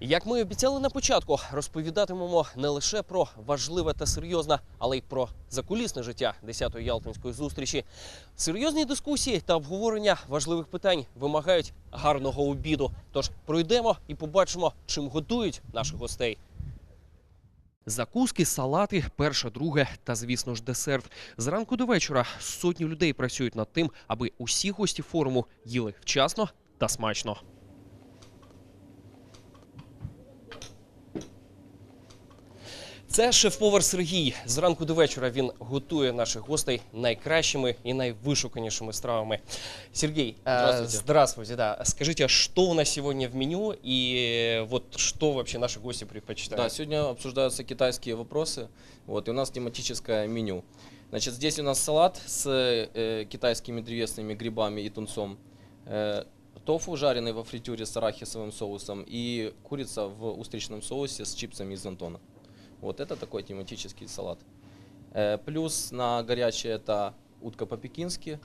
Як ми обіцяли на початку, розповідатимемо не лише про важливе та серйозне, але й про закулісне життя 10-ї Ялтинської зустрічі. Серйозні дискусії та обговорення важливих питань вимагають гарного обіду. Тож пройдемо і побачимо, чим готують наших гостей. Закуски, салати, перше, друге та, звісно ж, десерт. Зранку до вечора сотні людей працюють над тим, аби усі гості форуму їли вчасно та смачно. Це шеф-повар Сергій. Зранку до вечора він готує наших гостей найкращими і найвышуканішими стравами. Сергей, Здравствуйте. здравствуйте. здравствуйте, да. Скажите, а что у нас сегодня в меню и вот что вообще наши гости предпочитают? Да, сегодня обсуждаются китайские вопросы, вот, и у нас тематическое меню. Значит, здесь у нас салат с э, китайскими древесными грибами и тунцом, э, тофу, жареный во фритюре с арахисовым соусом, и курица в устричном соусе с чипсами из Антона. Вот это такой тематический салат. Э, плюс на горячее это утка по-пекински,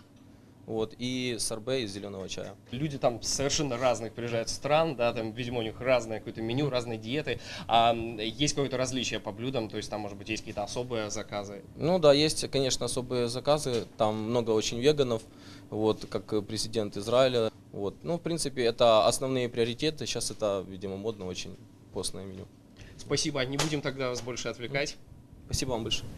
вот, и сорбе из зеленого чая. Люди там совершенно разных приезжают стран, да, там, видимо, у них разное какое-то меню, разные диеты. А есть какое-то различие по блюдам, то есть там, может быть, есть какие-то особые заказы. Ну да, есть, конечно, особые заказы. Там много очень веганов, вот, как президент Израиля. Вот. Ну, в принципе, это основные приоритеты. Сейчас это, видимо, модно очень постное меню. Спасибо, не будем тогда вас больше отвлекать. Спасибо вам большое.